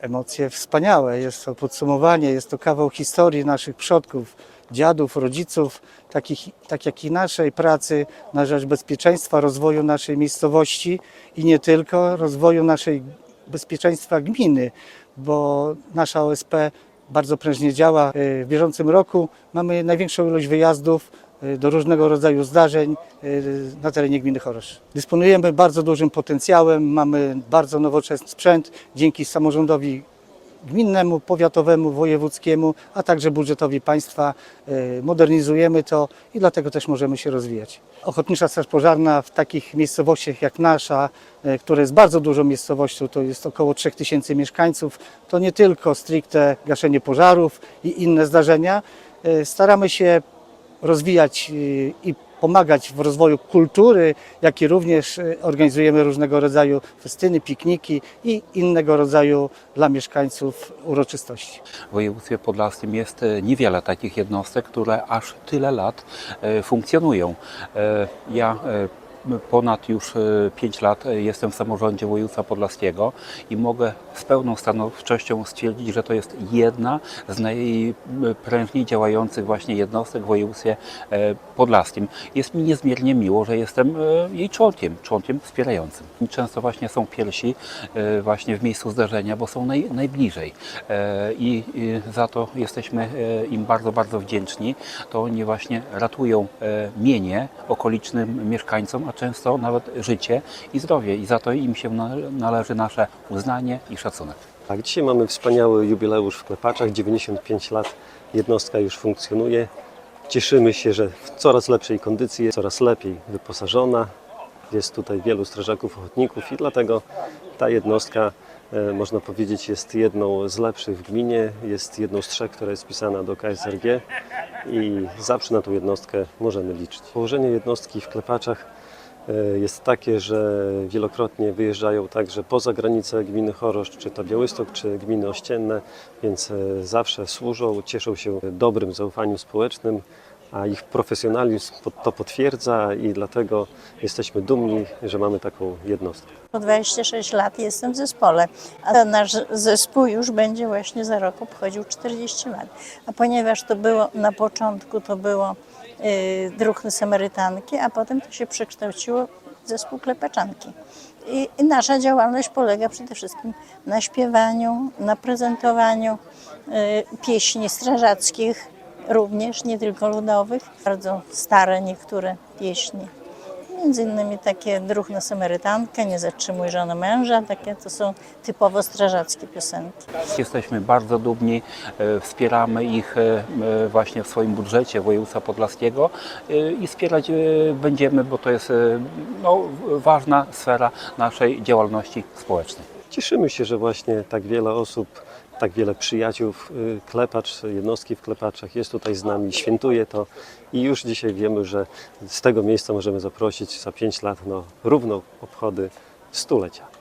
emocje wspaniałe. Jest to podsumowanie, jest to kawał historii naszych przodków, dziadów, rodziców, takich, tak jak i naszej pracy na rzecz bezpieczeństwa, rozwoju naszej miejscowości i nie tylko, rozwoju naszej bezpieczeństwa gminy, bo nasza OSP bardzo prężnie działa. W bieżącym roku mamy największą ilość wyjazdów do różnego rodzaju zdarzeń y, na terenie gminy Chorosz. Dysponujemy bardzo dużym potencjałem, mamy bardzo nowoczesny sprzęt dzięki samorządowi gminnemu, powiatowemu, wojewódzkiemu, a także budżetowi państwa. y, Modernizujemy to i dlatego też możemy się rozwijać. Ochotnicza Straż Pożarna w takich miejscowościach jak nasza, y, która jest bardzo dużą miejscowością, to jest około 3000 mieszkańców, to nie tylko stricte gaszenie pożarów i inne zdarzenia. Y, Staramy się rozwijać y, i pomagać w rozwoju kultury, jak i również y, organizujemy różnego rodzaju festyny, pikniki i innego rodzaju dla mieszkańców uroczystości. W województwie podlaskim jest e, niewiele takich jednostek, które aż tyle lat funkcjonują. Ja ponad już 5 lat e, jestem w samorządzie województwa podlaskiego i mogę z pełną stanowczością stwierdzić, że to jest jedna z najprężniej działających właśnie jednostek w województwie e, podlaskim. Jest mi niezmiernie miło, że jestem e, jej członkiem, członkiem wspierającym. Często właśnie są pierwsi e, właśnie w miejscu zdarzenia, bo są naj, najbliżej E, i za to jesteśmy e, im bardzo, bardzo wdzięczni. To oni właśnie ratują e, mienie okolicznym mieszkańcom, a często nawet życie i zdrowie i za to im się nale- należy nasze uznanie i szacunek. Tak, dzisiaj mamy wspaniały jubileusz w Klepaczach, 95 lat jednostka już funkcjonuje. Cieszymy się, że w coraz lepszej kondycji, coraz lepiej wyposażona. Jest tutaj wielu strażaków ochotników i dlatego ta jednostka, e, można powiedzieć, jest jedną z lepszych w gminie. Jest jedną z trzech, która jest wpisana do KSRG i zawsze na tą jednostkę możemy liczyć. Położenie jednostki w Klepaczach jest takie, że wielokrotnie wyjeżdżają także poza granice gminy Choroszcz, czy to Białystok, czy gminy ościenne, więc e, zawsze służą, cieszą się dobrym zaufaniem społecznym, a ich profesjonalizm to potwierdza i dlatego jesteśmy dumni, że mamy taką jednostkę. Po 26 lat jestem w zespole, a nasz zespół już będzie właśnie za rok obchodził 40 lat. A ponieważ to było na początku to było y, druhny Samarytanki, a potem to się przekształciło w zespół Klepaczanki. I, I nasza działalność polega przede wszystkim na śpiewaniu, na prezentowaniu y, pieśni strażackich, również nie tylko ludowych, bardzo stare niektóre pieśni. Między innymi takie druh na Samarytankę, nie zatrzymuj żony męża, takie to są typowo strażackie piosenki. Jesteśmy bardzo dumni, e, wspieramy ich e, e, właśnie w swoim budżecie województwa podlaskiego i wspierać będziemy, bo to jest no, ważna sfera naszej działalności społecznej. Cieszymy się, że właśnie tak wiele osób, tak wiele przyjaciół y, Klepacz, jednostki w Klepaczach jest tutaj z nami, świętuje to i już dzisiaj wiemy, że z tego miejsca możemy zaprosić za 5 lat no, równo obchody stulecia.